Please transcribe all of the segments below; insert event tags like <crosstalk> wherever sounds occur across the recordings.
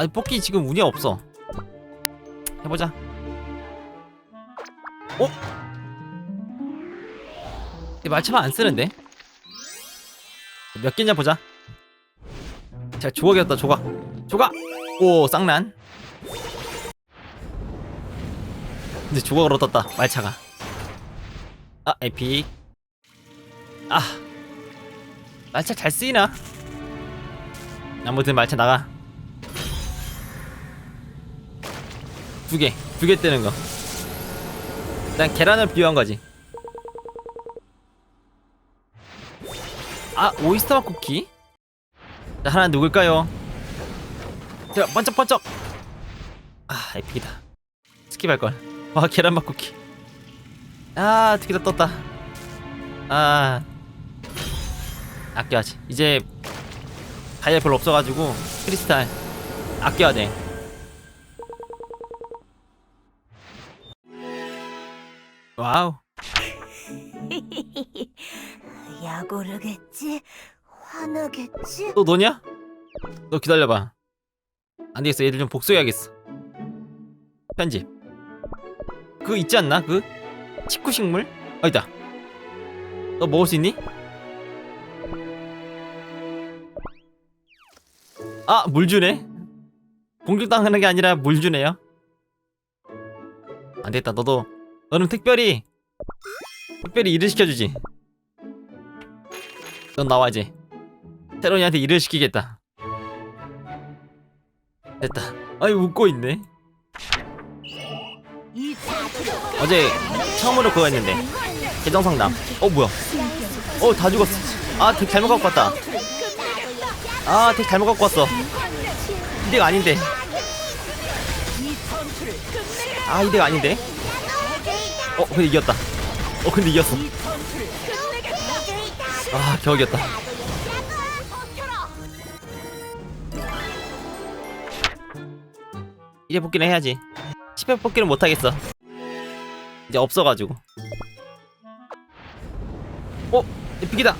아니 뽑기 지금 운이 없어. 해보자. 어? 이 말차만 안 쓰는데? 몇 개냐 보자. 자 조각이었다 조각. 조각! 오 쌍난. 근데 조각으로 떴다 말차가. 아 에픽. 아. 말차 잘 쓰이나? 아무튼 말차 나가 두 개, 두 개 뜨는 거. 난 계란을 비유한 거지. 아, 오이스터 맛 쿠키? 자, 하나 누굴까요? 자, 번쩍번쩍! 아, 에픽이다. 스킵할걸. 와, 계란 맛 쿠키. 아, 두개다 떴다. 아. 아껴야지. 이제, 다이아 별로 없어가지고, 크리스탈. 아껴야 돼. 와우. <laughs> 약 오르겠지? 화나겠지? 또 너냐? 너 기다려봐. 안 되겠어. 얘들 좀 복수해야겠어. 편집. 그거 있지 않나? 그 식구 식물? 아 있다. 너 먹을 수 있니? 아, 물 주네. 공격당하는 게 아니라 물 주네요. 안 됐다. 너도 너는 특별히 특별히 일을 시켜주지. 넌 나와 이제. 테론이한테 일을 시키겠다. 됐다. 아이 웃고 있네. 어제 처음으로 그거 했는데 계정 상담. 어 뭐야? 어 다 죽었어. 아덱 잘못 갖고 왔다. 아덱 잘못 갖고 왔어. 이덱 아닌데. 아 이덱 아닌데. 어 근데 이겼다. 어 근데 이겼어. 아 겨우 이겼다. 이제 뽑기는 해야지 10회 뽑기는 못하겠어 이제 없어가지고 어? 에픽이다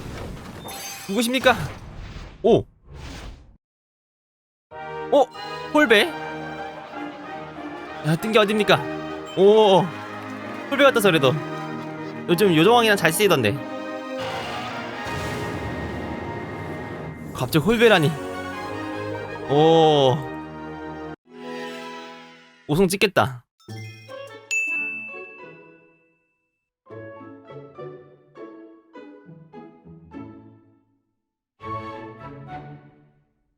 누구십니까? 오 어? 홀베? 야 뜬게 어딥니까? 오 홀베 같다 소리도. 요즘 요정왕이랑 잘 쓰이던데. 갑자기 홀베라니. 오. 5승 찍겠다.